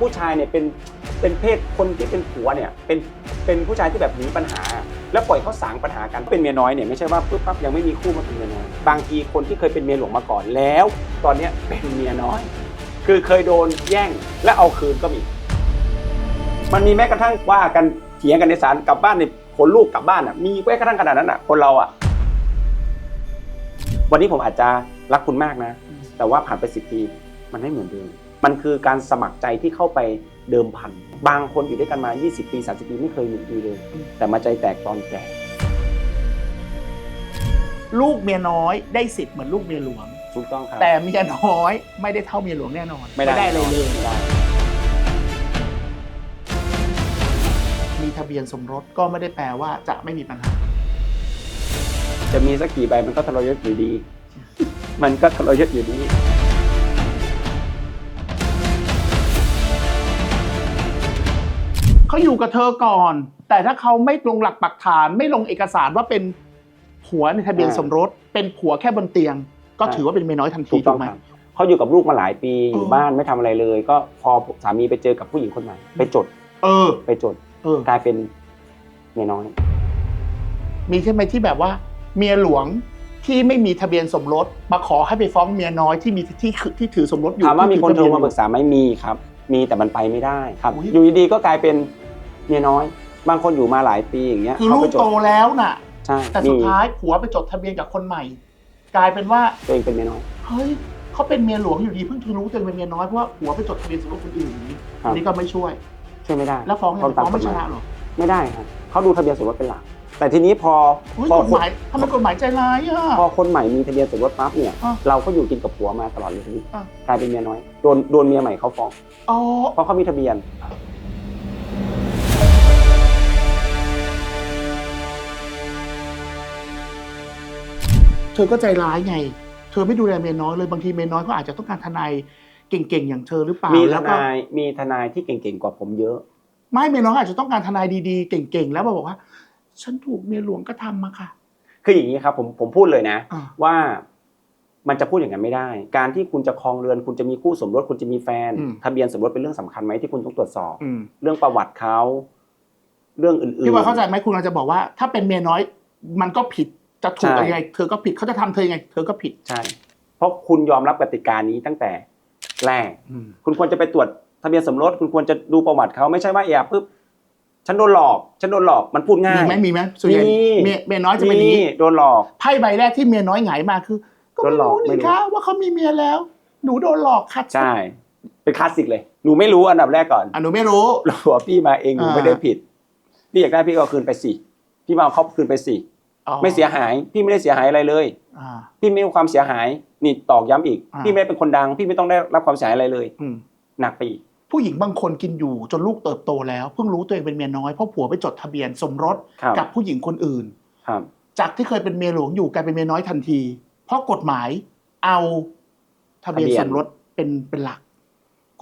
ผู้ชายเนี่ยเป็นเป็นเพศคนที่เป็นผัวเนี่ยเป็นเป็นผู้ชายที่แบบหนีปัญหา แล้วปล่อยเขาสางปัญหากันเป็นเมียน้อยเนี่ยไม่ใช่ว่าปุ๊บปั๊บยังไม่มีคู่มาเป็นเมียน้อยบางทีคนที่เคยเป็นเมียหลวงมาก่อนแล้ว ตอนเนี้ยเป็นเมียน้อย คือเคยโดนแย่งและเอาคืนก็มี มันมีแม้กระทั่งว่ากันเถียงกันในศาลกลับบ้านในผลลูกกลับบ้านอะมีแม้กระทั่งขนาดนั้นอะคนเราอะ วันนี้ผมอาจจะรักคุณมากนะ แต่ว่าผ่านไปสิบปีมันไม่เหมือนเดิม มันคือการสมัครใจที่เข้าไปเดิมพัน บางคนอยู่ด้วยกันมา 20 ปี 30 ปีไม่เคยหนุนดีเลย แต่มาใจแตกตอนแก่ ลูกเมียน้อยได้สิทธิ์เหมือนลูกเมียหลวง ถูกต้องครับ แต่เมียน้อยไม่ได้เท่าเมียหลวงแน่นอนไม่ได้เลยเลยไม่ได้มีทะเบียนสมรสก็ไม่ได้แปลว่าจะไม่มีปัญหา จะมีสักกี่ใบมันก็ทรยศอยู่ดี มันก็ทรยศอยู่ดี เขาอยู่กับเธอก่อน แต่ถ้าเขาไม่ลงหลักปักฐานไม่ลงเอกสารว่าเป็นผัวในทะเบียนอ่าสมรส เป็นผัวแค่บนเตียง ก็ใช่ถือว่าเป็นเมียน้อยทันทีถูกต้ถูองกไหม ครับเขาอยู่กับลูกมาหลายปีอยู่เออบ้านไม่ทำอะไรเลย ก็พอสามีไปเจอกับผู้หญิงคนใหม่ไปจดเออ ไปจดเออ กลายเป็นเมียน้อย มีใช่ไหมที่แบบว่า เมียหลวงที่ไม่มีทะเบียนสมรสมาขอให้ไปฟ้องเมียน้อยที่มีที่ที่ถือสมรสอยู่ถามว่ามีคนโทรมาที่ปรึกษาไหมมีครับ มีแต่มันไปไม่ได้ครับ อุ๊ย อยู่ดีๆก็กลายเป็นเมียน้อย บางคนอยู่มาหลายปีอย่างเงี้ยคือเขาลูไปกจดโตแล้วน่ะ ใช่แต่สุดมีท้ายผัวไปจดทะเบียนกับคนใหม่ กลายเป็นว่าตัวเองเป็นเมียน้อย เฮ้ยเขาเป็นเมียหลวงอยู่ดีเพิ่งรู้ตัวเองเป็นเมียน้อยเพราะว่าผัวไปจดทะเบียนสมรสคนอื่นอย่างนี้ครับ อันนี้ก็ไม่ช่วย ช่วยไม่ได้แล้วฟ้องยังไงตาฟ้องไม่กฎชหายนะหรอ ไม่ได้ครับเขาดูทะเบียนสมรสเป็นหลัก แต่ทีนี้พออุ้ยพอกฎหมายทำไมกฎหมายใจร้ายอะ พอคนใหม่มีทะเบียนสมรสปั๊บเนี่ยอะเราก็อยู่กินกับผัวมาตลอดเลยทีนี้อะ กลายเป็นเมียน้อยโดนโดนเมียใหม่เขาฟ้องอ๋อเพราะเขามีทะเบียน เธอก็ใจร้ายไง เธอไม่ดูแลเมียน้อยเลยบางทีเมียน้อยเขาอาจจะต้องการทนายเก่งๆอย่างเธอหรือเปล่ามีทแล้วก็ นายมีทนายที่เก่งๆกว่าผมเยอะ ไม่เมียน้อยอาจจะต้องการทนายดีๆ เก่งๆ แล้วมาบอกว่า ฉันถูกเมียหลวงก็ทำมาค่ะ คืออย่างนี้ครับผมผมพูดเลยนะ อ่า ว่ามันจะพูดอย่างนั้นไม่ได้ การที่คุณจะครองเรือน คุณจะมีคู่สมรสคุณจะมีแฟน อืม ทะเบียนสมรสเป็นเรื่องสำคัญไหมที่คุณต้องตรวจสอบ อืมเรื่องประวัติเขาเรื่องอื่นๆ พี่ว่าเข้าใจไหมคุณกำลังจะบอกว่า ถ้าเป็นเมียน้อย มันก็ผิดจะถูกใช่ อะไรยังไง เธอก็ผิดเขาจะทำเธอยังไง เธอก็ผิด ใช่ เพราะคุณยอมรับกติกานี้ตั้งแต่แรก คุณควรจะไปตรวจทะเบียนสมรส คุณควรจะดูประวัติเขาไม่ใช่ว่าเอะปุ๊บ ฉันโดนหลอกฉันโดนหลอกมันพูดง่ายมีไหมมีไหมส่วนใหญ่มีเมียเมียน้อยจะเป็นอย่างนี้โดนหลอกไพ่ใบแรกที่เมียน้อยหงายมาคือ ก็ไม่โดนหลอกรู้ไม่นี่รู้คะว่าเขามีเมียแล้ว หนูโดนหลอกค่ะใช่เป็นคลาสสิกเลยหนูไม่รู้อันดับแรกก่อนอะหนูไม่รู้หลัวพี่มาเองหนูอ่าไม่ได้ผิดพี่อยากได้พี่ก็เอาคืนไปสิพี่มาเอาเขาคืนไปสิอ๋อไม่เสียหายพี่ไม่ได้เสียหายอะไรเลยอ่าพี่ไม่มีความเสียหายนี่ตอกย้ำอีกอ่าพี่ไม่ได้เป็นคนดัง พี่ไม่ต้องได้รับความเสียหายอะไรเลยอืมหนักไปอีก ผู้หญิงบางคนกินอยู่จนลูกเติบโตแล้วเพิ่งรู้ตัวเองเป็นเมียน้อยเพราะผัวไปจดทะเบียนสมรสครับ กับผู้หญิงคนอื่น ครับ จากที่เคยเป็นเมียหลวงอยู่กลายเป็นเมียน้อยทันที เพราะกฎหมายเอาทะเบียนทะเบียน สมรสเป็นเป็นหลัก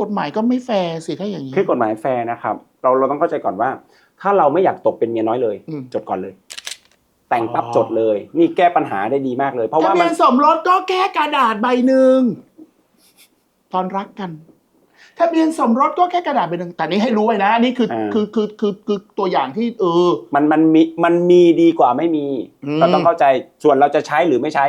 กฎหมายก็ไม่แฟร์สิถ้าอย่างนี้ คือกฎหมายแฟร์นะครับ เราเราต้องเข้าใจก่อนว่า ถ้าเราไม่อยากตกเป็นเมียน้อยเลย อืม จดก่อนเลย แต่งปั๊บอ๋อจดเลย นี่แก้ปัญหาได้ดีมากเลย เพราะทะว่าเบีมัยนนสมรสก็แค่กระดาษใบหนึ่งตอนรักกัน ทะเบียนสมรสก็แค่กระดาษใบหนึ่งแต่นี่ให้รู้ไว้นะอันนี่คืออาคือคือคือคือตัวอย่างที่เออมันมันมีมันมีดีกว่าไม่มีอืมเราต้องเข้าใจส่วนเราจะใช้หรือไม่ใช้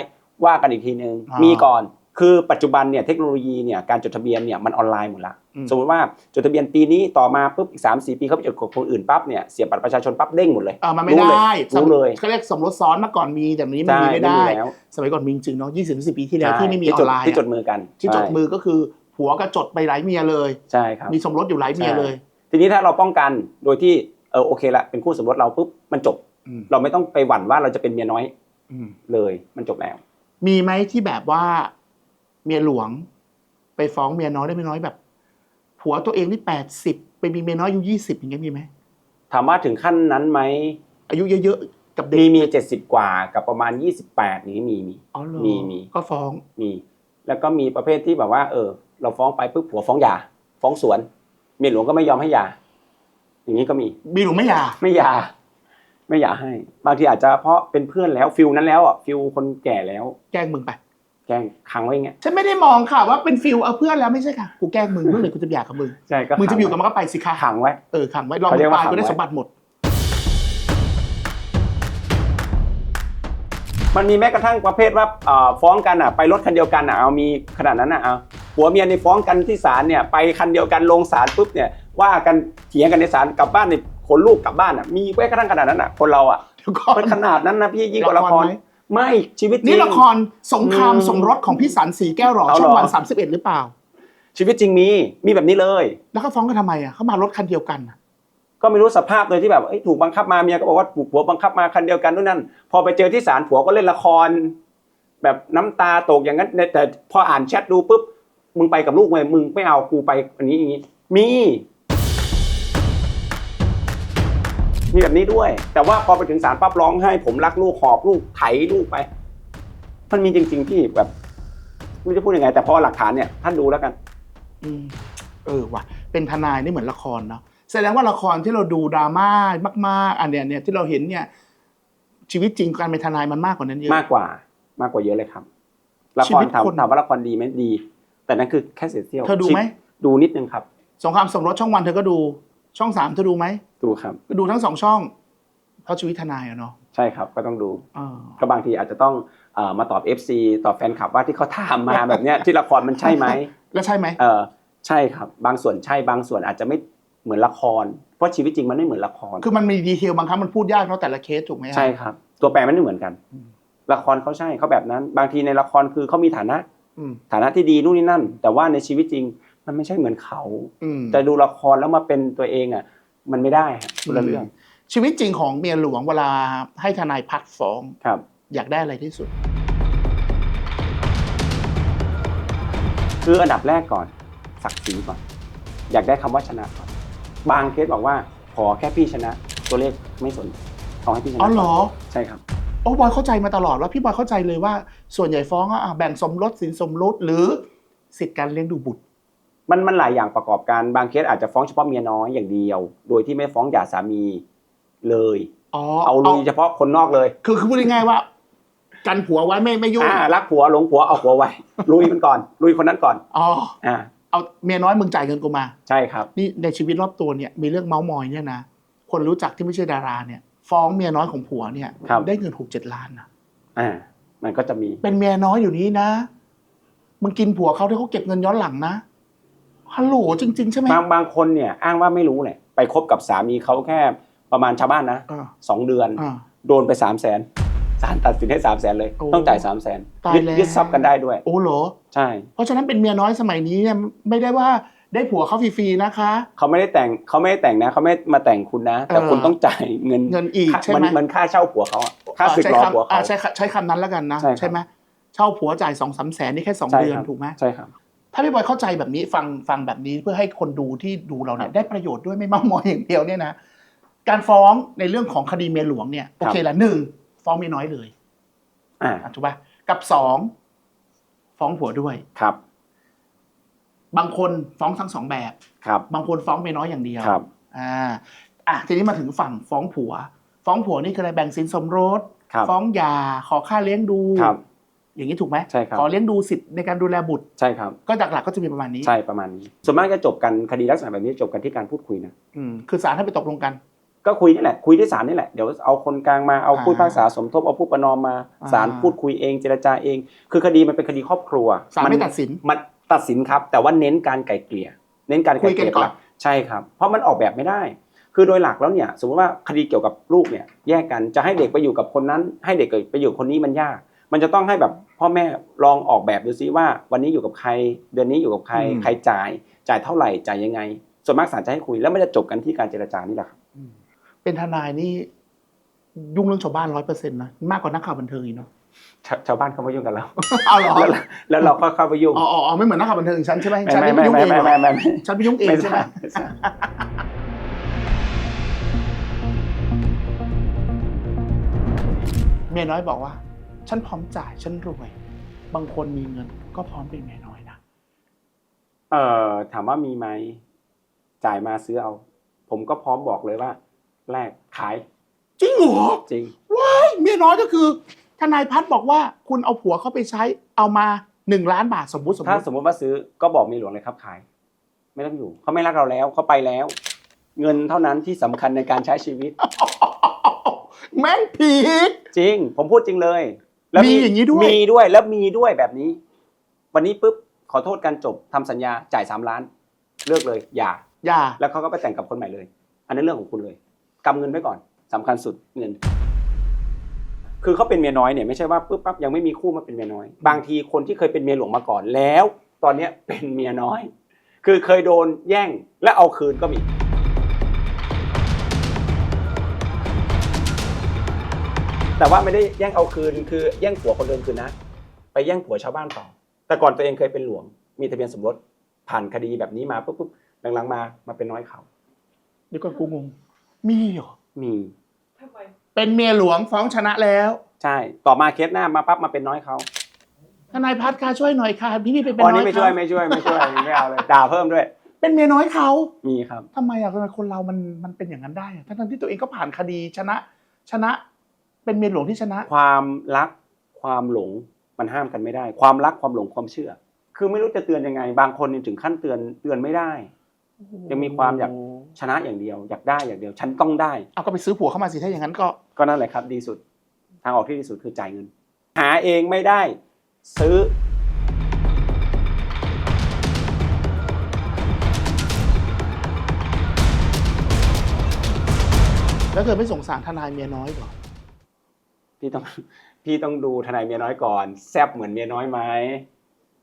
ว่ากันอีกทีนึงอ่ามีมีก่อนคือปัจจุบันเนี่ยเทคโนโลยีเนี่ยการจดทะเบียนเนี่ยมันออนไลน์หมดละอืมสมมติว่าจดทะเบียนปีนี้ต่อมาปุ๊บอีกสามสี่ปีเขาไปจดกับคนอื่นปั๊บเนี่ยเสียบบัตรประชาชนปั๊บเด้งหมดเลยเออมันไม่รู้เลยได้รู้เลยเขาเรียกสมรสซ้อนเมื่อก่อนมีแต่นี้มันใช่มีไม่ได้แล้วสมัยก่อนมีจริงๆเนาะยี่สิบสิบปีที่แล้วใช่ที่ไม่มีอจอดนไลน์ที่จอะดมือกันที่จดใช่มือก็คือ ผัวก็จดไปหลายเมียเลยใช่ครับ มีสมรสอยู่หลายเมียเลย ทีนี้ถ้าเราป้องกันโดยที่เออโอเคละเป็นคู่สมรสเราปุ๊บมันจบอืมเราไม่ต้องไปหวั่นว่าเราจะเป็นเมียน้อยอืมเลยมันจบแล้ว มีไหมที่แบบว่าเมียหลวง ไปฟ้องเมียน้อยได้เมียน้อยแบบ ผัวตัวเองนี่แปดสิบไปมีเมียน้อยอายุยี่สิบอย่างเงี้ยมีไหมถามว่าถึงขั้นนั้นไหมอายุเยอะๆกับเด็กมีมีเจ็ดสิบกว่ากับประมาณยี่สิบแปดนี้มีมีอ๋อเหรอมีมีก็ฟ้องมี แล้วก็มีประเภทที่แบบว่า เออ เราฟ้องไปปุ๊บผัวฟ้องหย่าฟ้องสวนเมียหลวงก็ไม่ยอมให้หย่าอย่างนี้ก็มีมีหรือไม่หย่าไม่หย่าไม่หย่าให้ บางทีอาจจะเพราะเป็นเพื่อนแล้วฟิลนั้นแล้วอะฟิลคนแก่แล้ว แกล้งมึงไป แกล้งขังไว้อย่างเงี้ยฉันไม่ได้มองค่ะว่าเป็นฟิลเอาเพื่อนแล้วไม่ใช่ค่ะกูแกล้งมึงเมื่อไหร่กูจะอยากกับมึงใช่ก็มึงจะขัอยู่กับมันก็ไปสิคะขังไว้ เออขังไว้ลองเขาเรียกว่าตายกูได้ขังไว้สมบัติหมด มันมีแม้กระทั่งประเภทว่าเอ่อฟ้องกันอะไปรถคันเดียวกันอะเอามีขนาดนั้นอะเอา ผัวเมียในฟ้องกันที่ศาลเนี่ยไปคันเดียวกันลงศาลปุ๊บเนี่ยว่ากันเถียงกันในศาลกลับบ้านเนี่ยขนลูกกลับบ้านอะมีแม้กระทั่งขนาดนั้นอะคนเราอะเดี๋ยวก่อนมันขนาดนั้นนะพี่ยิ่งกว่าละครไหมไม่ชีวิตจริงนี่ละครสงครามอืมสมรสของพี่สันสีแก้วหรอเอาเหรอช่องวันสามสิบเอ็ดหรือเปล่า ชีวิตจริงมีมีแบบนี้เลย แล้วเขาฟ้องกันทำไมอะเขามารถคันเดียวกันอะก็ไม่รู้สภาพเลยที่แบบเอ้ยถูกบังคับมาเมียก็บอกว่าถูกผัวบังคับมาคันเดียวกันนู่นนั่นพอไปเจอที่ศาลผัวก็เล่นละคร แบบน้ำตาตกอย่างนั้นแต่พออ่านแชทดูปุ๊บ มึงไปกับลูกไหมมึงไม่เอากูไปอันนี้อย่างนี้ มี มีแบบนี้ด้วย แต่ว่าพอไปถึงศาลปั๊บร้องไห้ผมรักลูกหอบลูกไถลูกไป มันมีจริง ๆ ที่แบบไม่รู้จะพูดยังไง แต่พอหลักฐานเนี่ยท่านดูแล้วกัน อืมเออว่ะ เป็นทนายนี่เหมือนละครเนาะแสดงว่าละครที่เราดูดราม่ามาก ๆ อันเนี้ยเนี่ยที่เราเห็นเนี่ย ชีวิตจริงการเป็นทนายมันมากกว่านั้นเยอะ มากกว่า มากกว่าเยอะเลยครับละชีครวิตถามคน ถามว่าละครดีไหมดี แต่นั่นคือแค่เศษเสี้ยวเธอดูไหมดูนิดนึงครับ สงครามสมรสช่องวันเธอก็ดู ช่องสามเธอดูไหมดูครับ ก็ดูทั้งสองช่อง เพราะชีวิตทนายอะเนาะใช่ครับ ก็ต้องดู เออ ก็บางทีอาจจะต้องเอ่อมาตอบ FC ตอบแฟนคลับว่าที่เขาถามมาแบบเนี้ยที่ละครมันใช่ไหมแล้วใช่ไหม เออใช่ครับ บางส่วนใช่บางส่วนอาจจะไม่เหมือนละคร เพราะชีวิตจริงมันไม่เหมือนละคร คือมันมีดีเทลบางครั้งมันพูดยากเนาะแต่ละเคสถูกไหมอะใช่ครับ ตัวแปรมันไม่เหมือนกัน อืม ละครเขาใช่เขาแบบนั้น บางทีในละครคือเขามีฐานะอืม ฐานะที่ดีนู่นนี่นั่น แต่ว่าในชีวิตจริงมันไม่ใช่เหมือนเขาอืมแต่ดูละครแล้วมาเป็นตัวเองอะ มันไม่ได้ฮะคนละเรื่อง ชีวิตจริงของเมียหลวงเวลาให้ทนายพัดฟ้องครับ อยากได้อะไรที่สุด คืออันดับแรกก่อนศักดิ์ศรีก่อน อยากได้คำว่าชนะก่อนบางเคสบอกว่าขอแค่พี่ชนะ ตัวเลขไม่สนเอาให้พี่ชนะอ๋อเหรอใช่ครับโอ้บอยเข้าใจมาตลอดว่าพี่บอยเข้าใจเลยว่า ส่วนใหญ่ฟ้องอะอะแบ่งสมรสสินสมรสหรือสิทธิการเลี้ยงดูบุตร มันมันหลายอย่างประกอบกันบางเคสอาจจะฟ้องเฉพาะเมียน้อยอย่างเดียว โดยที่ไม่ฟ้องหย่าสามีเลยอ๋อเอาลุยเฉพาะคนนอกเลย คือคือพูดง่ายๆว่า กันผัวไว้ไม่ไม่ยุ่งอ่ารักผัวหลงผัวเอาผัวไว้ลุยมันก่อน ลุยคนนั้นก่อนอ๋ออ่าเอาเมียน้อยมึงจ่ายเงินกูมา ใช่ครับ นี่ในชีวิตรอบตัวเนี่ยมีเรื่องเมาส์มอยเนี่ยนะคนรู้จักที่ไม่ใช่ดาราเนี่ย ฟ้องเมียน้อยของผัวเนี่ยครับ ได้เงินหกเจ็ดล้านนะอ่า มันก็จะมี เป็นเมียน้อยอยู่นี้นะมึงกินผัวเขาที่เขาเก็บเงินย้อนหลังนะฮัลโหลจริง ๆ ใช่ไหมบางบางคนเนี่ย อ้างว่าไม่รู้แหละไปคบกับสามีเขาแค่ประมาณชาวบ้านนะอ่าสองเดือน อ่า โดนไปสามแสนศาลตัดสินให้สามแสนเลย โอ้ต้องจ่ายสามแสนตายยึดแล้ว ยึดทรัพย์กันได้ด้วย โอ้เหรอ ใช่ เพราะฉะนั้นเป็นเมียน้อยสมัยนี้เนี่ยไม่ได้ว่า ได้ผัวเขาฟรีๆนะคะ เขาไม่ได้แต่งเขาไม่ได้แต่งนะเขาไม่มาแต่งคุณนะ แต่เออคุณต้องจ่ายเงินเงินอีกค่าใช่ไหมนมันค่าเช่าผัวเขาอะค่าสึกใช้รอคำผัวอ่าเขาใช้ใช้คำนั้นแล้วกันนะใช่ครับไหมเช่าผัวจ่ายสองสามแสนนี่แค่สองใช่เดือนครับถูกไหมใช่ครับถ้าพี่บอยเข้าใจแบบนี้ฟังฟังแบบนี้เพื่อให้คนดูที่ดูเราเนี่ยได้ประโยชน์ด้วยไม่เมามอยอย่างเดียวเนี่ยนะการฟ้องในเรื่องของคดีเมียหลวงเนี่ยโอเคละหนึ่งฟ้องเมียน้อยเลย อ่าอะถูกป่ะกับสองฟ้องผัวด้วยครับ บางคนฟ้องทั้งสองแบบ ครับ บางคนฟ้องเมียน้อยอย่างเดียวครับ อ่าอะทีนี้มาถึงฝั่งฟ้องผัว ฟ้องผัวนี่คืออะไรแบ่งสินสมรส ครับ ฟ้องหย่าขอค่าเลี้ยงดู ครับ อย่างนี้ถูกไหมใช่ครับ ขอเลี้ยงดูสิทธิ์ในการดูแลบุตร ใช่ครับ ก็หลักๆก็จะมีประมาณนี้ใช่ประมาณนี้ ส่วนมากจะจบกันคดีลักษณะแบบนี้จบกันที่การพูดคุยนะ อืมคือศาลให้ไปตกลงกัน ก็คุยนี่แหละ คุยที่ศาลนี่แหละ เดี๋ยวเอาคนกลางมา เอาผู้พิพากษาสมทบ เอาผู้ประนอมมา อ่า ศาลพูดคุยเอง เจรจาเอง คือคดีมันเป็นคดีครอบครัวศาลไม่ตัดสิน มัน ตัดสินครับ แต่ว่าเน้นการไกล่เกลี่ย เน้นการไกล่เกลี่คุยกันก่อนหลัใช่ครับ เพราะมันออกแบบไม่ได้ คือโดยหลักแล้วเนี่ยสมมติว่าคดีเกี่ยวกับลูกเนี่ยแยกกันจะให้เด็กไปอยู่กับคนนั้น ให้เด็กไปอยู่กับคนนี้มันยาก มันจะต้องให้แบบพ่อแม่ลองออกแบบดูซิว่า วันนี้อยู่กับใคร เดือนนี้อยู่กับใครอืมใครจ่าย จ่ายเท่าไหร่จ่ายยังไง ส่วนมากศาลจะให้คุยแล้วมันจะจบกันที่การเจรจานี่แหละครับเป็นทนายนี่ยุ่งเรื่องชาวบ้านร้อยเปอร์เซ็นต์นะมากกว่านักข่าวบันเทิงอีกเนาะ ชาชาวบ้านเขาไม่ยุ่งกับเราเอาเหรอแล้วแล้วเราก็เข้าไปยุ่งอ๋ออ๋ออ๋อไม่เหมือนนักข่าวบันเทิงฉันใช่ไหมฉันไม่ไม่ไม่ยุ่งไม่เองไม่เหรไม่อไม่ไม่ฉันไปยุ่งเองไม่ใช่ไหมไม่ใช่เมียน้อยบอกว่า ฉันพร้อมจ่ายฉันรวย บางคนมีเงินก็พร้อมเป็นเมียน้อยนะเอ่อถามว่ามีไหมจ่ายมาซื้อเอา ผมก็พร้อมบอกเลยว่าแลกขายจริงเหรอจริง ว้ายเมียน้อยก็คือ ทนายพัฒน์บอกว่าคุณเอาผัวเขาไปใช้เอามาหนึ่งล้านบาทสมมุติสมมถ้าติสมมติว่าซื้อก็บอกเมียหลวงเลยครับขาย ไม่ต้องอยู่เขาไม่รักเราแล้วเขาไปแล้ว เงินเท่านั้นที่สำคัญในการใช้ชีวิต แม่งผีกจริง ผมพูดจริงเลยแล้วมีอย่างนี้ด้วย มีด้วยแล้วมีด้วยแบบนี้ วันนี้ปุ๊บขอโทษกันจบทำสัญญาจ่ายสามล้าน เลิกเลยอย่า อย่า แล้วเขาก็ไปแต่งกับคนใหม่เลย อันนั้นเรื่องของคุณเลยกำเงินไว้ก่อนสำคัญสุดเงิน คือเขาเป็นเมียน้อยเนี่ยไม่ใช่ว่าปุ๊บปั๊บยังไม่มีคู่มาเป็นเมียน้อย บางทีคนที่เคยเป็นเมียหลวงมาก่อนแล้ว ตอนเนี้ยเป็นเมียน้อย คือเคยโดนแย่งและเอาคืนก็มี แต่ว่าไม่ได้แย่งเอาคืน คือแย่งผัวคนเดิมคืนนะ ไปแย่งผัวชาวบ้านต่อ แต่ก่อนตัวเองเคยเป็นหลวง มีทะเบียนสมรสผ่านคดีแบบนี้มาปุ๊บปุ๊บหลังๆมามาเป็นน้อยเขาเดี๋ยวก่อนกูงงมีเหรอมีทำไม เป็นเมียหลวงฟ้องชนะแล้วใช่ ต่อมาเคสหน้ามาปั๊บมาเป็นน้อยเขาทนายพัฒน์ค่ะช่วยหน่อยค่ะพี่นี่ไปเป็นอ๋อน้นี่อยไม่ช่วยเขาไม่ช่วยไม่ช่วยไม่เอาเลยด่าเพิ่มด้วย เป็นเมียน้อยเขามีครับ ทำไมอะทำไมคนเรามันมันเป็นอย่างนั้นได้อะทั้งๆที่ตัวเองก็ผ่านคดีชนะ ชนะ เป็นเมียหลวงที่ชนะ ความรักความหลงมันห้ามกันไม่ได้ ความรักความหลงความเชื่อ คือไม่รู้จะเตือนยังไง บางคนนี่ถึงขั้นเตือนเตือนไม่ได้ ยังมีความอยาก ชนะอย่างเดียวอยากได้อย่างเดียว ฉันต้องได้ เอาก็ไปซื้อผัวเข้ามาสิถ้าอย่างนั้นก็ ก็นั่นแหละครับดีสุดทางออกที่ดีสุดคือจ่ายเงิน หาเองไม่ได้ซื้อ แล้วเธอไม่สงสารทนายเมียน้อยเหรอพี่ต้องพี่ต้องดูทนายเมียน้อยก่อน แซบเหมือนเมียน้อยไหม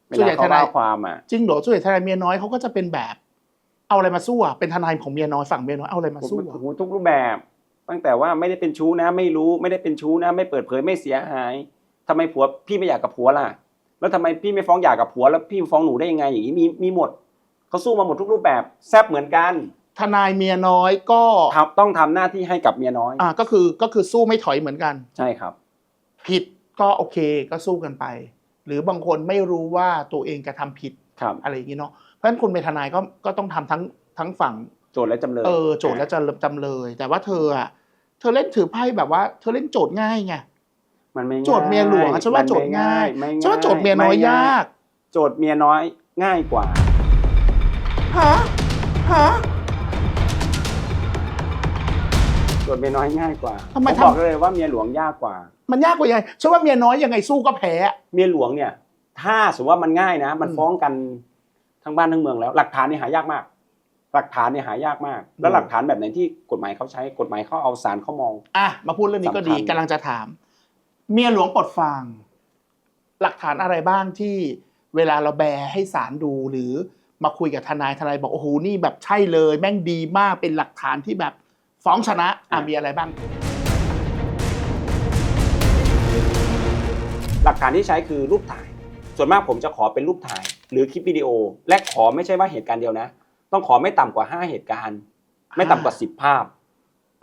เวส่วนลาใหญ่เขาทนายว่าความอะจริงเหรอส่วนใหญ่ทนายเมียน้อยเขาก็จะเป็นแบบ เอาอะไรมาสู้อะเป็นทนายของเมียน้อยฝั่งเมียน้อยเอาอะไรมาสู้โอ้อะโหทุกรูปแบบ ตั้งแต่ว่าไม่ได้เป็นชู้นะ ไม่รู้ไม่ได้เป็นชู้นะ ไม่เปิดเผยไม่เสียหายทำไมผัวพี่ไม่อยากกับผัวล่ะ แล้วทำไมพี่ไม่ฟ้องหย่ากับผัว แล้วพี่ฟ้องหนูได้ยังไงอย่างนี้มีมีหมดเขาสู้มาหมดทุกรูปแบบแซบเหมือนกันทนายเมียน้อยก็ทำต้องทำหน้าที่ให้กับเมียน้อย อ่าก็คือก็คือสู้ไม่ถอยเหมือนกัน ใช่ครับ ผิดก็โอเคก็สู้กันไป หรือบางคนไม่รู้ว่าตัวเองกระทำผิดครับอะไรอย่างนี้เนาะเพราะฉะนั้นคุณเป็นทนายก็ก็ต้องทำทั้งทั้งฝั่ง โจทย์และจำเลยเออโจทย์และจำจำเลย แต่ว่าเธออะเธอเล่นถือไพ่แบบว่า เธอเล่นโจทย์ง่ายไงมันไม่ง่ายโจทย์เมียหลวงอะฉันว่าโจทย์ง่ายไม่ฉันว่าโจทย์เมียน้อยไยาก โจทย์เมียน้อยง่ายกว่าฮะฮะโจทย์เมียน้อยง่ายกว่าทำไมผมทำบอกเลยว่าเมียหลวงยากกว่า มันยากกว่ายังไงฉันว่าเมียน้อยยังไงสู้ก็แพ้เมียหลวงเนี่ย ถ้าสมมติว่ามันง่ายนะ มันอืมฟ้องกันทั้งบ้านทั้งเมืองแล้ว หลักฐานนี่หายากมาก หลักฐานเนี่ยหายากมาก แล้วอืมหลักฐานแบบไหนที่กฎหมายเขาใช้กฎหมายเขาเอาสารเขามอง อะมาพูดเรื่องนี้ก็ดีสำคัญ กำลังจะถาม เมียหลวงปลดฟางหลักฐานอะไรบ้างที่เวลาเราแบร์ให้ศาลดูหรือมาคุยกับทนายทนายบอกโอ้โหนี่แบบใช่เลย แม่งดีมากเป็นหลักฐานที่แบบฟ้องชนะอะมีอะไรบ้าง หลักฐานที่ใช้คือรูปถ่าย ส่วนมากผมจะขอเป็นรูปถ่าย หรือคลิปวิดีโอ และขอไม่ใช่ว่าเหตุการณ์เดียวนะ ต้องขอไม่ต่ำกว่า5เหตุการณ์ ไม่ต่ำกว่า10ภาพ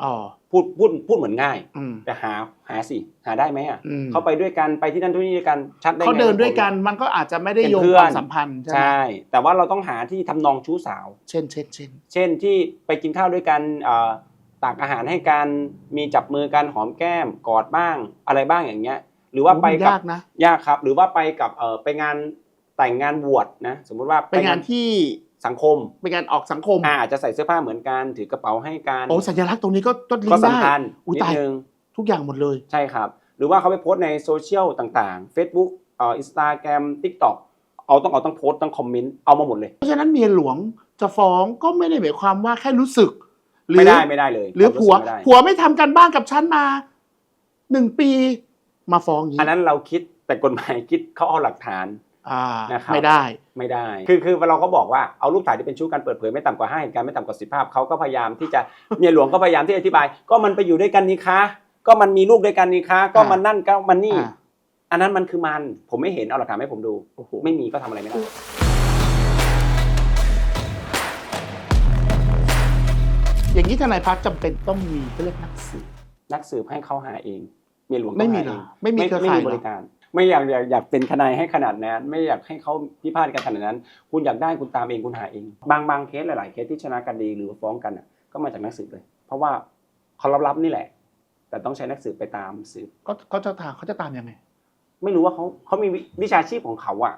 อ๋อพูดพูดพูดเหมือนง่ายอืมแต่หาหาสิหาได้ไหมอะอืมเขาไปด้วยกันไปที่นั่นที่นี่ด้วยกันชัดได้ไงเขาเดินด้วยกันมันก็อาจจะไม่ได้เป็นโยงเพื่คอนวามสัมพันธ์ใช่ไหมใช่แต่ว่าเราต้องหาที่ทำนองชู้สาว เช่นเช่นเช่นเช่นที่ไปกินข้าวด้วยกันเอ่อตักอาหารให้กันมีจับมือกันหอมแก้มกอดบ้างอะไรบ้างอย่างเงี้ย หรือว่าไปโอ้มันกับยากนะยากครับ หรือว่าไปกับเอ่อไปงานแต่งงานบวชนะ สมมุติว่าเป็นงานที่ สังคมเป็นงานออกสังคมอ่าอาจจะใส่เสื้อผ้าเหมือนกันถือกระเป๋าให้กันโอ้สัญลักษณ์ตรงนี้ก็ก็ลิงก็ก์ได้สำคัญอุ้ยนิดตายนึงทุกอย่างหมดเลย ใช่ครับ หรือว่าเขาไปโพสต์ในโซเชียลต่างๆ Facebook เอ่ออินสตาแกรมทิกตอกเอาต้องเอาต้องโพสต์ต้องคอมเมนต์เอามาหมดเลย เพราะฉะนั้นเมียหลวงจะฟ้องก็ไม่ได้หมายความว่าแค่รู้สึกหรืไม่ได้ไม่ได้เลยหรือความผัวสึกไม่ได้ผัวไม่ทำกันบ้านกับฉันมาหนึ่งปีมาฟ้องอย่างอันนี้นั้นเราคิดแต่กฎหมายคิดเขาเอาหลักฐาน อ่านะครับ ไม่ได้ ไม่ได้ คือคือเราก็บอกว่าเอารูปถ่ายที่เป็นชู้กันเปิดเผยไม่ต่ำกว่าห้าเหตุการณ์ไม่ต่ำกว่าสิบภาพเขาก็พยายามที่จะ เมียหลวงก็พยายามที่จะอธิบาย ก็มันไปอยู่ด้วยกันนี่คะ ก็มันมีลูกด้วยกันนี่คะ ก็มันนั่นก็มันนี่ อ่า อันนั้นมันคือมันผมไม่เห็นเอาหลักฐานให้ผมดูโอ้โหไม่มีก็ทำอะไรไม่ได้อย่างนี้ทนายพัฒน์จำเป็นต้องมีเขาเรียกนักสืบ นักสืบให้เขาหาเองเมียหลวงไม่ต้องมีหาเหรเอองไม่มีเครือไม่ข่ายมีเหรบอริการ ไม่อยากอยากอยากเป็นทนายให้ขนาดนั้น ไม่อยากให้เขาพิพาทกันขนาดนั้น คุณอยากได้คุณตามเองคุณหาเอง บางบางเคสหลาย ๆ เคสที่ชนะกันดีหรือว่าฟ้องกันน่ะ ก็มาจากนักสืบเลย เพราะว่าเขาลับๆนี่แหละ แต่ต้องใช้นักสืบไปตามสืบก็เขาจะตามเขาจะตามยังไง ไม่รู้ว่าเขาเขามีวิวิชาชีพของเขาอะ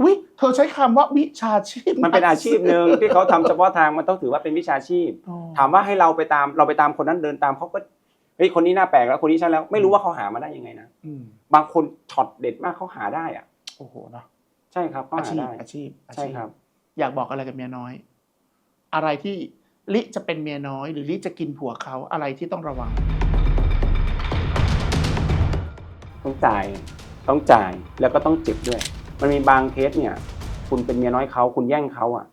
อุ้ยเธอใช้คำว่าวิชาชีพ มันเป็นอาชีพหนึ่งที่เขาทำเฉพาะทางมันต้องถือว่าเป็นวิชาชีพอ๋อถามว่าให้เราไปตามเราไปตามคนนั้นเดินตามเขาก็ เฮ้ยคนนี้น่าแปลกแล้วคนนี้ใช่แล้ว ไม่รู้ว่าเขาหามาได้ยังไงนะอืมบางคนช็อตเด็ดมากเขาหาได้อะโอ้โหเนาะใช่ครับเขาอาหาชีพได้อาชีพอาใช่ชีพครับ อยากบอกอะไรกับเมียน้อย อะไรที่ลิจะเป็นเมียน้อย หรือลิจะกินผัวเขาอะไรที่ต้องระวัง ต้องจ่ายต้องจ่ายแล้วก็ต้องเจ็บด้วย มันมีบางเคสเนี่ย คุณเป็นเมียน้อยเขาคุณแย่งเขาอะ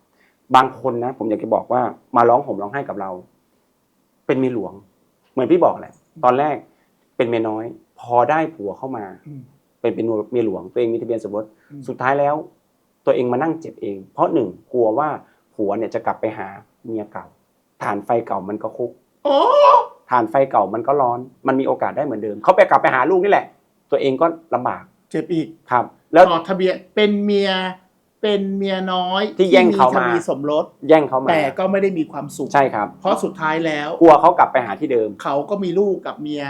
บางคนนะ ผมอยากจะบอกว่ามาร้องผมร้องไห้กับเรา เป็นเมียหลวง เหมือนพี่บอกแหละ ตอนแรกเป็นเมียน้อย พอได้ผัวเข้ามาอืมเป็นเป็นเมียหลวงตัวเองมีทะเบียนสมรสอืมสุดท้ายแล้ว ตัวเองมานั่งเจ็บเอง เพราะหนึ่งกลัวว่าผัวเนี่ยจะกลับไปหาเมียเก่าฐานไฟเก่ามันก็คุกโอ้ฐานไฟเก่ามันก็ร้อน มันมีโอกาสได้เหมือนเดิมเขาไปกลับไปหาลูกนี่แหละ ตัวเองก็ลำบาก เจ็บอีกครับ แล้วต่อทะเบียนเป็นเมีย เป็นเมียน้อยที่แย่งเขามาทะบีสมรส แย่งเขามาแต่ก็ไม่ได้มีความสุข ใช่ครับเพราะสุดท้ายแล้ว กลัวเขากลับไปหาที่เดิมเขาก็มีลูกกับเมีย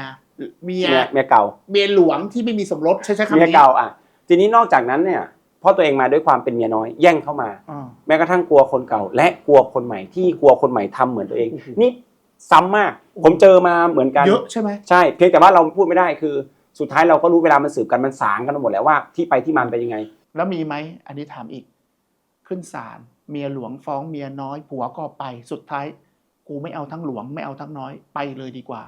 เมียเมียเมียเก่าเมียหลวงที่ไม่มีสมรสใช่ใช่คำเมียนี้เก่าอะ ทีนี้นอกจากนั้นเนี่ยเพราะตัวเองมาด้วยความเป็นเมียน้อย แย่งเข้ามา อ่า แม้กระทั่งกลัวคนเก่า และกลัวคนใหม่ที่กลัวคนใหม่ทำเหมือนตัวเอง โอ้โห นี่ซ้ำมาก ผมเจอมาเหมือนกัน เยอะใช่ไหมใช่ เพียงแต่ว่าเราพูดไม่ได้คือ สุดท้ายเราก็รู้เวลามันสืบกันมันสางกันหมดแล้วว่าที่ไปที่มาเป็นยังไง แล้วมีไหมอันนี้ถามอีก ขึ้นศาลเมียหลวงฟ้องเมียน้อย ผัวก็ไปสุดท้าย กูไม่เอาทั้งหลวงไม่เอาทั้งน้อยไปเลยดีกว่า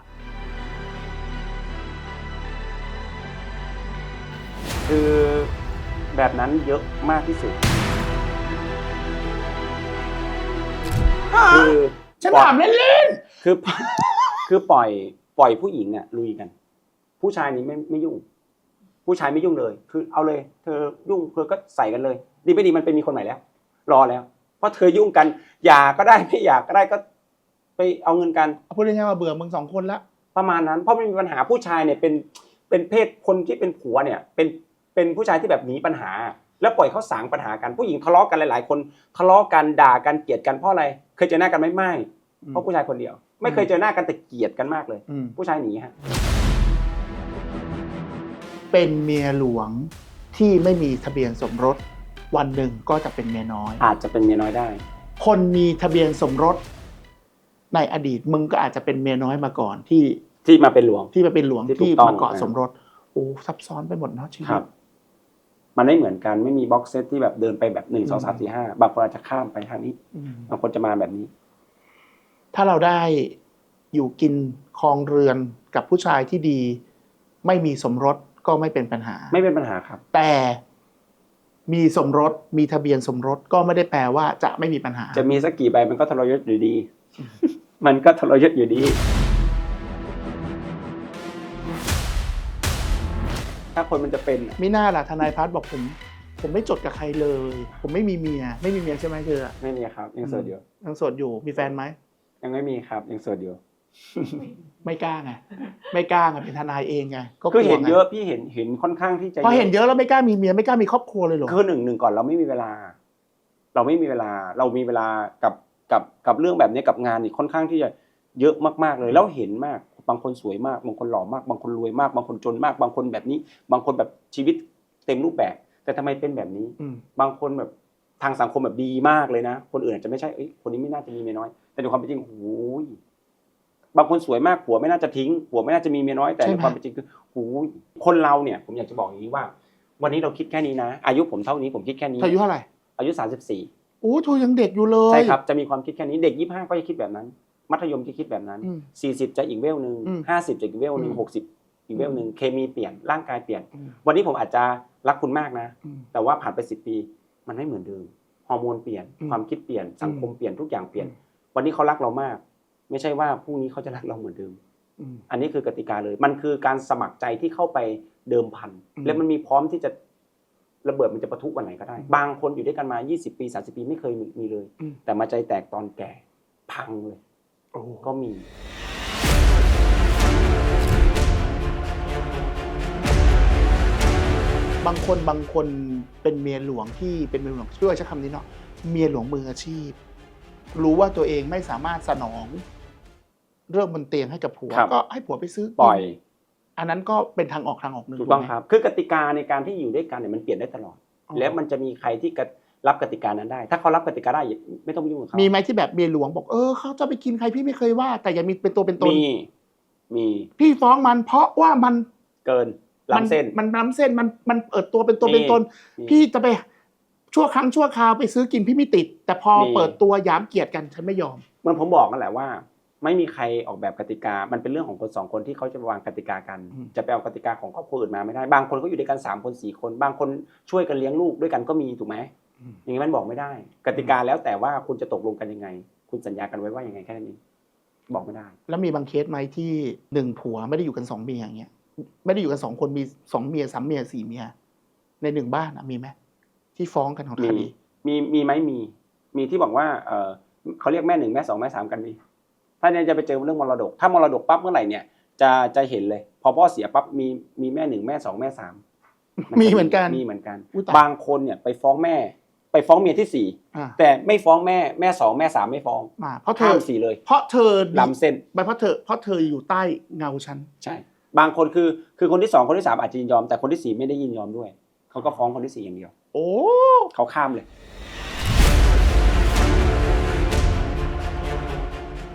คือแบบนั้นเยอะมากที่สุด คือฉันถามเล่นคือ คือปล่อยปล่อยผู้หญิงเนี่ยลุยกัน ผู้ชายนี้ไม่ไม่ยุ่ง ผู้ชายไม่ยุ่งเลย คือเอาเลย เธอยุ่งเธอก็ใส่กันเลย ดีไม่ดีมันเป็นมีคนใหม่แล้ว รอแล้ว เพราะเธอยุ่งกันอยากก็ได้ไม่อยากก็ได้ก็ ไปเอาเงินกันๆพูดง่ายๆว่าเบื่อมึงสองคนละประมาณนั้น เพราะไม่มีปัญหาผู้ชายเนี่ยเป็นเป็นเพศคนที่เป็นผัวเนี่ย เป็นเป็นผู้ชายที่แบบหนีปัญหา แล้วปล่อยเขาสางปัญหากันผู้หญิงทะเลาะกันหลาย ๆ คนทะเลาะกันด่ากันเกลียดกันเพราะอะไร เคยเจอหน้ากันไหมไม่เพราะผู้ชายคนเดียว ไม่เคยเจอหน้ากันแต่เกลียดกันมากเลยอืมผู้ชายหนีฮะ เป็นเมียหลวงที่ไม่มีทะเบียนสมรส วันหนึ่งก็จะเป็นเมียน้อย อาจจะเป็นเมียน้อยได้ คนมีทะเบียนสมรส ในอดีตมึงก็อาจจะเป็นเมียน้อยมาก่อนที่ที่มาเป็นหลวง ที่มาเป็นหลวงที่ถูกที่ต้อง มาเกาะนะสมรสโอ้ซับซ้อนไปหมดเนาะชีวิครัต บ มันไม่เหมือนกันไม่มีบ็อกเซตที่แบบเดินไปแบบหนึ่งสองสามสี่ห้าบางคนอาจจะข้ามไปทางนี้อืม บางคนจะมาแบบนี้ ถ้าเราได้อยู่กินครองเรือนกับผู้ชายที่ดี ไม่มีสมรส ก็ไม่เป็นปัญหา ไม่เป็นปัญหาครับ แต่มีสมรสมีทะเบียนสมรสก็ไม่ได้แปลว่าจะไม่มีปัญหา จะมีสักกี่ใบมันก็ทรยศอยู่ดี มันก็ทรยศอยู่ดี ถ้าคนมันจะเป็นอะไม่น่าล่ะทนายพัฒน์บอกผม ผมไม่จดกับใครเลย ผมไม่มีเมีย ไม่มีเมียใช่ไหมเธอไม่มีครับยังโสดอยู่ยังโสดอยู่มีแฟนไหมยังไม่มีครับยังโสดอยู่ ไม่กล้าไงไม่กล้าไงเป็นทนายเองไงก็กคือลัวเห็นไงเยอะพี่เห็นเห็นค่อนข้างที่จะพอเห็นเยอะแล้วไม่กล้ามีเมียไม่กล้ามีครอบครัวเลยเหรอคือหนึ่งหนึ่งก่อนเราไม่มีเวลา เราไม่มีเวลา เรามีเวลากับกับกับเรื่องแบบนี้กับงานนี่ค่อนข้างที่จะเยอะมากๆเลยแล้วเห็นมากบางคนสวยมากบางคนหล่อมาก บางคนรวยมาก บางคนจนมาก บางคนแบบนี้ บางคนแบบชีวิตเต็มรูปแบบ แต่ทำไมเป็นแบบนี้ อืมบางคนแบบทางสังคมแบบดีมากเลยนะ คนอื่นอาจจะไม่ใช่เอ้ยคนนี้ไม่น่าจะมีเมียน้อย แต่ในความเป็นจริงโอ้ย บางคนสวยมากผัวไม่น่าจะทิ้งผัวไม่น่าจะมีเมียน้อยแต่ในความเป็นจริงคือโอ้ยคนเราเนี่ย ผมอยากจะบอกอย่างนี้ว่า วันนี้เราคิดแค่นี้นะ อายุผมเท่านี้ผมคิดแค่นี้เธออายุเท่าไหร่อายุสามสิบสี่โอ้เธอยังเด็กอยู่เลยใช่ครับจะมีความคิดแค่นี้เด็กยี่ห้าก็จะคิดแบบนั้น มัธยมจะคิดแบบนั้นอืมสี่สิบจะอีกเวลหนึ่งอืมห้าสิบจะอีกเวลหนึ่งอืมหกสิบอีกเวลหนึ่งเคมีเปลี่ยนร่างกายเปลี่ยนอืมวันนี้ผมอาจจะรักคุณมากนะอืมแต่ว่าผ่านไปสิบปี มันไม่เหมือนเดิมฮอร์โมนเปลี่ยนอืมความคิดเปลี่ยนสังคมอืมเปลี่ยนทุกอย่างเปลี่ยนอืมวันนี้เขารักเรามาก ไม่ใช่ว่าพรุ่งนี้เขาจะรักเราเหมือนเดิมอืมอันนี้คือกติกาเลย มันคือการสมัครใจที่เข้าไปเดิมพันอืมและมันมีพร้อมที่จะระเบิดมันจะประทุวันไหนก็ได้อืมบางคนอยู่ด้วยกันมา 20 ปี 30 ปีไม่เคยมีมีเลยอืมแต่มาใจแตกตอนแก่พังเลยโอ้ก็มีบางคนบางคนเป็นเมียหลวงที่เป็นเมียหลวงช่วยใช้คำนี้เนาะเมียหลวงมืออาชีพ รู้ว่าตัวเองไม่สามารถสนอง เรื่องบนเตียงให้กับผัวครับ ก็ให้ผัวไปซื้อปล่อยอันนั้นก็เป็นทางออกทางออกหนึ่งถูกต้องไหมครับ คือกติกาในการที่อยู่ด้วยกันเนี่ยมันเปลี่ยนได้ตลอด อ๋อแล้วมันจะมีใครที่กระรับกติกานั้นได้ ถ้าเขารับกติกาได้ไม่ต้องไปยุ่งกับเขามีไหมที่แบบเมียหลวงบอกเออเขาจะไปกินใครพี่ไม่เคยว่า แต่อย่ามีเป็นตัวเป็นตนมีมีพี่ฟ้องมันเพราะว่ามันเกินล้ำเส้นมันมันล้ำเส้นมันมันเปิดตัวเป็นตัวเป็นตน มี พี่จะไปชั่วครั้งชั่วคราวไปซื้อกินพี่ไม่ติด แต่พอมี เปิดตัวหยามเกียรติกันฉันไม่ยอมเหมันผมบอกกันแหละว่า ไม่มีใครออกแบบกติกา มันเป็นเรื่องของคนสองคนที่เขาจะวางกติกากันอืมจะไปเอากติกาของครอบครัวอื่นมาไม่ได้ บางคนก็อยู่ด้วยกันสามคนสี่คน บางคนช่วยกันเลี้ยงลูกด้วยกันก็มีถูกไหมอย่างนี้มันบอกไม่ได้ กติกาแล้วแต่ว่าคุณจะตกลงกันยังไง คุณสัญญากันไว้ว่ายังไงแค่นั้นเองบอกไม่ได้ แล้วมีบางเคสไหมที่หนึ่งผัวไม่ได้อยู่กันสองเมียอย่างเงี้ย ไม่ได้อยู่กันสองคนมีสองเมียสามเมียสี่เมีย ในหนึ่งบ้านอะมีไหมที่ฟ้องกันของคมีดีมีมีไหมมี มีที่บอกว่าเออเขาเรียกแม่หนึ่งแม่สองแม่สามกันมี ถ้าเนี่ยจะไปเจอเรื่องมรดก ถ้ามรดกปั๊บเมื่อไหร่เนี่ยจะจะเห็นเลย พอพ่อเสียปั๊บมีมีแม่หนึ่งแม่สองแม่สามมีเหมือนกันมีเหมือนกันอุ๊ยตายบางคนเนี่ยไปฟ้องแม่ ไปฟ้องเมียที่สี่อ่าแต่ไม่ฟ้องแม่แม่สองแม่สามไม่ฟ้องมาเพราะเธข้าอมสี่เลย เพราะเธอล้ำเส้นไปเพราะเธอเพราะเธออยู่ใต้เงาฉันใช่ บางคนคือคือคนที่สองคนที่สามอาจจะยินยอม แต่คนที่สี่ไม่ได้ยินยอมด้วยเขาก็ฟ้องคนที่สี่อย่างเดียว โอ้เขาข้ามเลย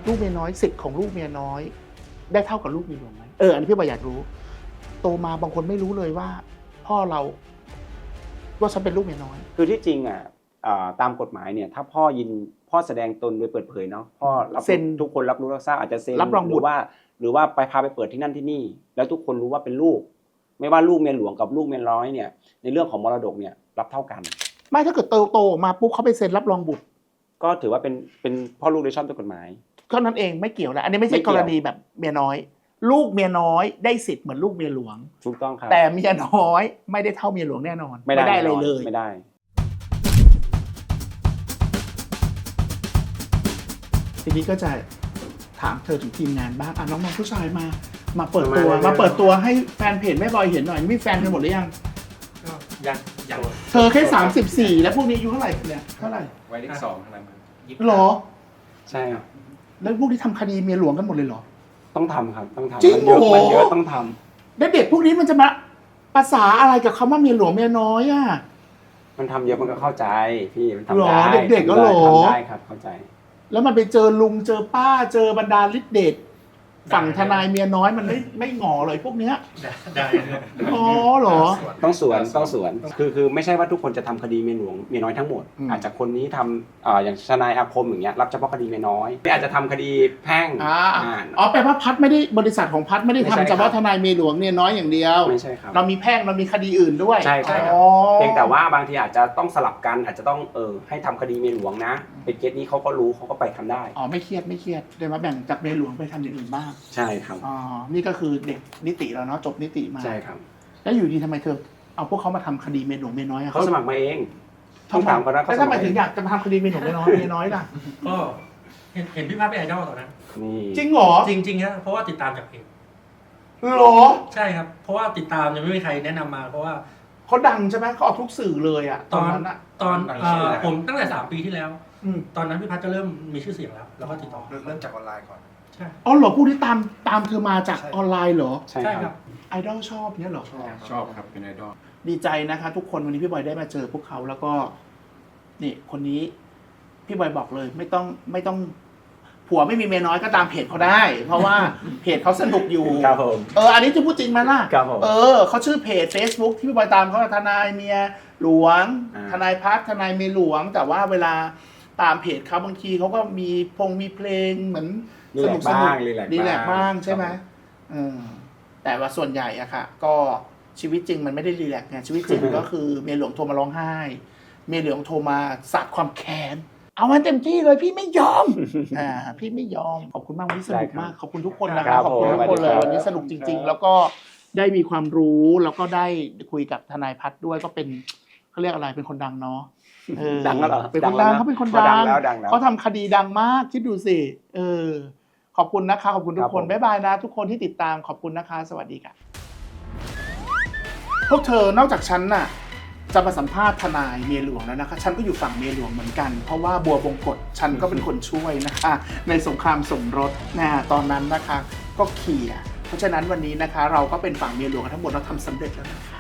ลูกเมียน้อยสิทธิ์ของลูกเมียน้อย ได้เท่ากับลูกเมียหลวงไหมเอออันนี้พี่บอยอยากรู้ โตมาบางคนไม่รู้เลยว่า พ่อเรา ว่าฉันเป็นลูกเมียน้อย คือที่จริงอะอ่าตามกฎหมายเนี่ย ถ้าพ่อยินพ่อแสดงตนโดยเปิดเผยเนาะพ่อรับเซ็นทุกคนรับรู้รับทราบอาจจะเซ็นรับรองหบุรืตรว่า หรือว่าไปพาไปเปิดที่นั่นที่นี่ แล้วทุกคนรู้ว่าเป็นลูก ไม่ว่าลูกเมียหลวงกับลูกเมียน้อยเนี่ย ในเรื่องของมรดกเนี่ยรับเท่ากัน ไม่ถ้าเกิดโตโตออกมาปุ๊บเขาไปเซ็นรับรองบุตร ก็ถือว่าเป็นเป็นพ่อลูกโดยชอบด้วยกฎหมาย ก็นั้นเองไม่เกี่ยวแล้วอันนี้ไม่ใช่ไม่กเกี่ยวรณีแบบเมียน้อย ลูกเมียน้อยได้สิทธิ์เหมือนลูกเมียหลวง ถูกต้องครับ แต่เมียน้อยไม่ได้เท่าเมียหลวงแน่นอน ไม่ได้อะไรแน่นนเลยไม่ได้ทีนี้ก็จะถามเธอถึงทีมงานบ้างอะน้องๆผู้ชายมา มาเปิดมาตัวมามาเปิดตัวให้แฟนเพจแม่บอยเห็นหน่อยมีแฟนกันหมดหรือยังก็ยังยังเธอแค่สามสิบสี่แล้วพวกนี้อายุเท่าไหร่เนี่ยเท่าไหร่ไว้เลขสองอะไรมายี่สิบหรอ ใช่ครับ แล้วพวกที่ทำคดีเมียหลวงกันหมดเลยเหรอ ต้องทำครับ ต้องทำจริงมันเยอะโอ้โหมันเยอะต้องทำแล้วเด็กพวกนี้มันจะมาภาษาอะไรกับคำว่าเมียหลวงเมียน้อยอะ มันทำเยอะมันก็เข้าใจพี่มันทำหรอได้เด็กๆก็หรอ ทำได้ครับเข้าใจ แล้วมันไปเจอลุงเจอป้าเจอบรรดาลิดเดช ฝั่งทนายเมียน้อยมันไม่ไม่หงอเลยพวกเนี้ยได้ครับอ๋อเหรอ ต้องสวนต้องสวนคือคือไม่ใช่ว่าทุกคนจะทำคดีเมียหลวงเมียน้อยทั้งหมด อืมอาจจะคนนี้ทำอ่าอย่างทนายอาคมอย่างเงี้ยรับเฉพาะคดีเมียน้อยอาจจะทำคดีแพ่งอ่า อ่า อ๋อแปลว่าพัดไม่ได้บริษัทของพัดไม่ได้ไม่ใช่ทำเฉพาะครับ ทนายเมียหลวงเมียน้อยอย่างเดียว ไม่ใช่ครับ เรามีแพ่งเรามีคดีอื่นด้วยใช่ใช่ครับ อ๋อ เพียงแต่ว่าบางทีอาจจะต้องสลับกันอาจจะต้องเออให้ทำคดีเมียหลวงนะเป็นเคสนี้เขาก็รู้เขาก็ไปทำได้ อ๋อไม่เครียดไม่เครียดเดี๋ยวมาแบ่งจากเมียหลวงไปทำอย่างอื่นบ้างใช่ครับ อ๋อ นี่ก็คือเด็กนิติแล้วเนาะจบนิติมา ใช่ครับแล้วอยู่ดีทำไมเธอเอาพวกเขามาทำคดีเมียหลวงเมียน้อยอะเขาสมัครมาเองต้องถามก่อนนะเขาแล้วสทำมัไมครถึงอยากจะมาทำคดีเมียหลวงเมียน้อยเมียน้อยล่ะ ก็เห็นเห็นพี่พัดเป็นไอดอลตอนนั้นนี่จริงเหรอจริงๆฮะเพราะว่าติดตามจากเพจเหรอใช่ครับ เพราะว่าติดตามยังไม่มีใครแนะนำมา เพราะว่าเขาดังใช่ไหมเขาออกทุกสื่อเลยอะตตออนนนั้นอะตอนดังเอ่ชื่อออะไรผมตั้งแต่สามปีที่แล้ว อืมตอนนั้นพี่พัดจะเริ่มมีชื่อเสียงแล้ว แล้วก็ติดต่อเริ่มจากออนไลน์ก่อน ใช่ อ๋อเหรอผู้ที่ตามตามเธอมาจากใช่ ออนไลน์เหรอ ใช่ใช่คครัรับ บ ไอดอลชอบเนี่ยเหรอ ชอบครับเป็นไอดอล ดีใจนะคะทุกคนวันนี้พี่บอยได้มาเจอพวกเขาแล้วก็ นี่คนนี้ พี่บอยบอกเลย ไม่ต้องไม่ต้อง ผัวไม่มีเมียน้อยก็ตามเพจเขาได้ เพราะว่า เพจเขาสนุกอยู่ครับผม เอออันนี้จะพูดจริงไหมล่ะครับผมเออเขาชื่อเพจ Facebook ที่พี่บอยตามเขาทนายเมียหลวง อ่า ทนายพัฒน์ทนายเมียหลวง แต่ว่าเวลาตามเพจเขาบางทีเขาก็มีพงมีเพลงเหมือน รีสแลนุกกซ์สนุบ้ากงรีแลกซ์ดีแลกซ์บ้างใช่ไหมครับเออแต่ว่าส่วนใหญ่อะค่ะ ก็ชีวิตจริงมันไม่ได้รีแลกซ์ไงชีวิตจริงก็คือเมียหลวงโทรมาร้องไห้ เมียหลวงโทรมาสาดความแค้นเอามันเต็มที่เลยพี่ไม่ยอมอ่าพี่ไม่ยอมขอบคุณมากวันนี้สนุกมากขอบคุณทุกคนนะคครัรับบขอบคุณทุกคนเลยผม วันนี้สนุกจริง ๆ แล้วก็ได้มีความรู้แล้วก็ได้คุยกับทนายพัฒน์ด้วยก็เป็นเขาเรียกอะไรเป็นคนดังเนาะเออดังแล้วเหรอเป็นคนดังดังแล้วนะเขาเป็นคนเขาดัดังงแล้วดังแล้ว เขาทำคดีดังมาก คิดดูสิ เออ ขอบคุณนะคะ ขอบคุณทุกคนครับผมบ๊ายบายนะ ทุกคนที่ติดตามขอบคุณนะคะ สวัสดีค่ะ พวกเธอนอกจากฉันน่ะ จะมาสัมภาษณ์ทนายเมียหลวงแล้วนะคะ ฉันก็อยู่ฝั่งเมียหลวงเหมือนกัน เพราะว่าบัวบงกฎฉันก็เป็นคนช่วยนะคะ ในสงครามสมรสนะฮะตอนนั้นนะคะ ก็เคลียร์เพราะฉะนั้นวันนี้นะคะ เราก็เป็นฝั่งเมียหลวงกันทั้งหมดเราทำสำเร็จแล้วนะคะ